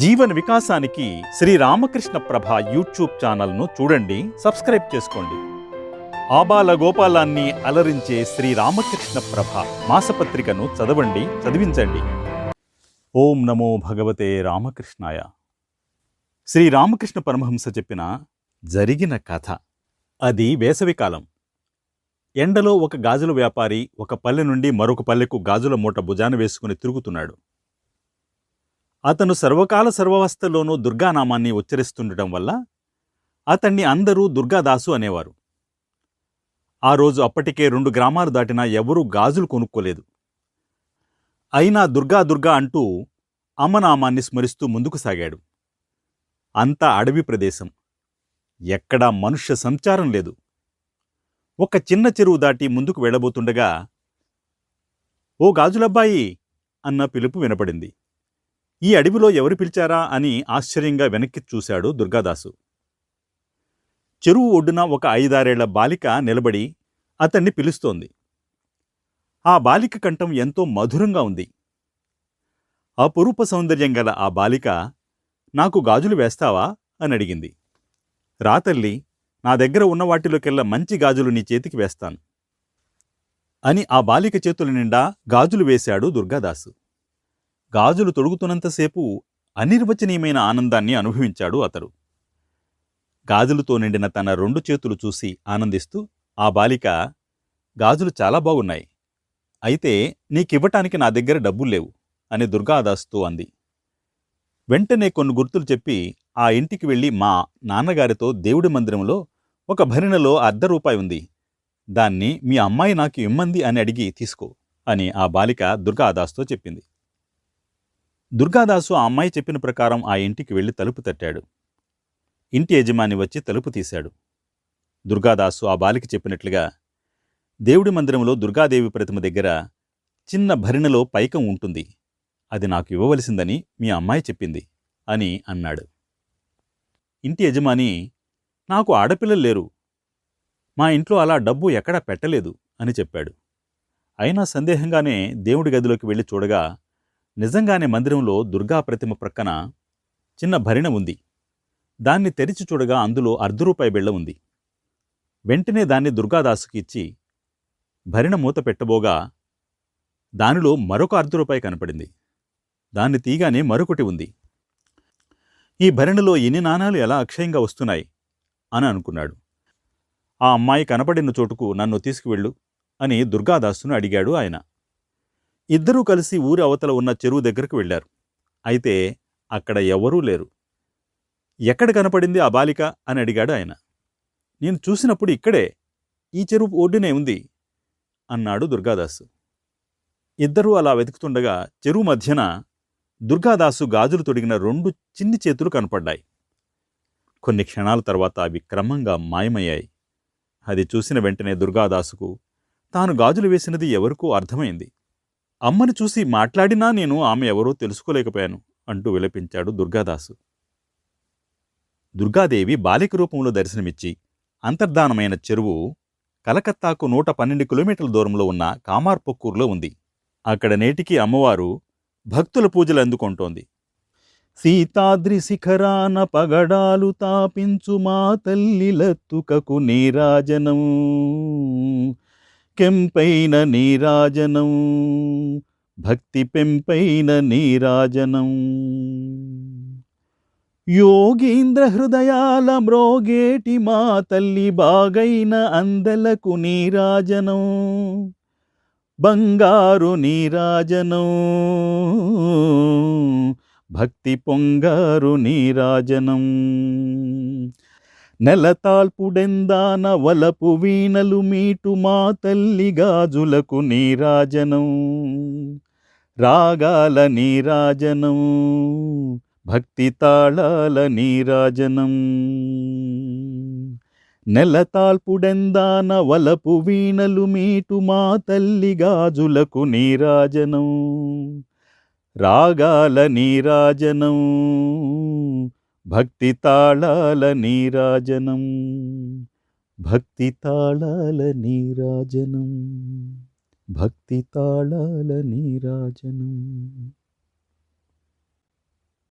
జీవన వికాసానికి శ్రీ రామకృష్ణ ప్రభ యూట్యూబ్ ఛానల్ను చూడండి సబ్స్క్రైబ్ చేసుకోండి. ఆబాల గోపాలాన్ని అలరించే శ్రీ రామకృష్ణ ప్రభ మాసపత్రికను చదవండి చదివించండి. ఓం నమో భగవతే రామకృష్ణాయ. శ్రీ రామకృష్ణ పరమహంస చెప్పిన జరిగిన కథ. అది వేసవికాలం ఎండలో ఒక గాజుల వ్యాపారి ఒక పల్లె నుండి మరొక పల్లెకు గాజుల మూట భుజాన వేసుకుని తిరుగుతున్నాడు. అతను సర్వకాల సర్వవస్థలోనూ దుర్గానామాన్ని ఉచ్చరిస్తుండటం వల్ల అతన్ని అందరూ దుర్గాదాసు అనేవారు. ఆ రోజు అప్పటికే రెండు గ్రామాలు దాటినా ఎవరూ గాజులు కొనుక్కోలేదు. అయినా దుర్గా దుర్గా అంటూ అమ్మనామాన్ని స్మరిస్తూ ముందుకు సాగాడు. అంతా అడవి ప్రదేశం. ఎక్కడా మనుష్య సంచారం లేదు. ఒక చిన్న చెరువు దాటి ముందుకు వెళ్ళబోతుండగా ఓ గాజులబ్బాయి అన్న పిలుపు వినపడింది. ఈ అడవిలో ఎవరు పిలిచారా అని ఆశ్చర్యంగా వెనక్కి చూశాడు దుర్గాదాసు. చెరువు ఒడ్డున ఒక ఐదారేళ్ళ బాలిక నిలబడి అతన్ని పిలుస్తోంది. ఆ బాలిక కంఠం ఎంతో మధురంగా ఉంది. అపురూప సౌందర్యం గల ఆ బాలిక నాకు గాజులు వేస్తావా? అని అడిగింది. రాతల్లి నా దగ్గర ఉన్న వాటిలోకెల్లా మంచి గాజులు నీ చేతికి వేస్తాను అని ఆ బాలిక చేతుల నిండా గాజులు వేశాడు దుర్గాదాసు. గాజులు తొడుగుతున్నంతసేపు అనిర్వచనీయమైన ఆనందాన్ని అనుభవించాడు అతడు. గాజులతో నిండిన తన రెండు చేతులు చూసి ఆనందిస్తూ ఆ బాలిక గాజులు చాలా బాగున్నాయి. అయితే నీకివ్వటానికి నా దగ్గర డబ్బులు లేవు అని దుర్గాదాస్తో అంది. వెంటనే కొన్ని గుర్తులు చెప్పి ఆ ఇంటికి వెళ్ళి మా నాన్నగారితో దేవుడి మందిరంలో ఒక భరిణలో అర్ధ రూపాయి ఉంది. దాన్ని మీ అమ్మాయి నాకు ఇమ్మంది అని అడిగి తీసుకో అని ఆ బాలిక దుర్గాదాస్తో చెప్పింది. దుర్గాదాసు ఆ అమ్మాయి చెప్పిన ప్రకారం ఆ ఇంటికి వెళ్ళి తలుపు తట్టాడు. ఇంటి యజమాని వచ్చి తలుపు తీశాడు. దుర్గాదాసు ఆ బాలికి చెప్పినట్లుగా దేవుడి మందిరంలో దుర్గాదేవి ప్రతిమ దగ్గర చిన్న భరిణలో పైకం ఉంటుంది. అది నాకు ఇవ్వవలసిందని మీ అమ్మాయి చెప్పింది అని అన్నాడు. ఇంటి యజమాని నాకు ఆడపిల్లలు లేరు. మా ఇంట్లో అలా డబ్బు ఎక్కడా పెట్టలేదు అని చెప్పాడు. అయినా సందేహంగానే దేవుడి గదిలోకి వెళ్ళి చూడగా నిజంగానే మందిరంలో దుర్గా ప్రతిమ ప్రక్కన చిన్న భరిణ ఉంది. దాన్ని తెరిచి చూడగా అందులో అర్ధ రూపాయి బిళ్ళ ఉంది. వెంటనే దాన్ని దుర్గాదాసుకి ఇచ్చి భరిణ మూత పెట్టబోగా దానిలో మరొక అర్ధ రూపాయి కనపడింది. దాన్ని తీగానే మరొకటి ఉంది. ఈ భరిణలో ఎన్ని నాణాలు ఎలా అక్షయంగా వస్తున్నాయి? అని అనుకున్నాడు. ఆ అమ్మాయి కనపడిన చోటుకు నన్ను తీసుకువెళ్ళు అని దుర్గాదాసును అడిగాడు ఆయన. ఇద్దరూ కలిసి ఊరి అవతల ఉన్న చెరువు దగ్గరకు వెళ్ళారు అయితే అక్కడ ఎవరూ లేరు. ఎక్కడ కనపడింది ఆ బాలిక అని అడిగాడు ఆయన. నేను చూసినప్పుడు ఇక్కడే ఈ చెరువు ఒడ్డునే ఉంది అన్నాడు దుర్గాదాసు. ఇద్దరూ అలా వెతుకుతుండగా చెరువు మధ్యన దుర్గాదాసు గాజులు తొడిగిన రెండు చిన్ని చేతులు కనపడ్డాయి. కొన్ని క్షణాల తర్వాత అవి క్రమంగా మాయమయ్యాయి. అది చూసిన వెంటనే దుర్గాదాసుకు తాను గాజులు వేసినది ఎవరికూ అర్థమైంది. అమ్మని చూసి మాట్లాడినా నేను ఆమె ఎవరో తెలుసుకోలేకపోయాను అంటూ విలపించాడు దుర్గాదాసు. దుర్గాదేవి బాలిక రూపంలో దర్శనమిచ్చి అంతర్ధానమైన చెరువు కలకత్తాకు నూట పన్నెండు కిలోమీటర్ల దూరంలో ఉన్న కామార్పొక్కూరులో ఉంది. అక్కడ నేటికి అమ్మవారు భక్తుల పూజలు అందుకుంటోంది. సీతాద్రి శిఖరాన పగడాలు తాపించు మా తల్లిలత్తుకకు నీరాజనం. కెంపైన నీరాజనం. భక్తి పెంపైన నీరాజనం. యోగీంద్ర హృదయాల మ్రోగేటి మా తల్లి బాగైన అందలకు నీరాజనం. బంగారు నీరాజనం. భక్తి పొంగారు నీరాజనం. నెలతాల్పుడెందాన వలపు వీణలు మీటు మా తల్లి గాజులకు నీరాజనం. రాగాల నీరాజనం భక్తి తాళాల నీరాజనం. నెలతాల్పుడెందాన వలపు వీణలు మీటు మా తల్లి గాజులకు నీరాజనం. రాగాల నీరాజనం. భక్తి తాళాల నీరాజనం. భక్తి తాళాల నీరాజనం. భక్తి తాళాల నీరాజనం.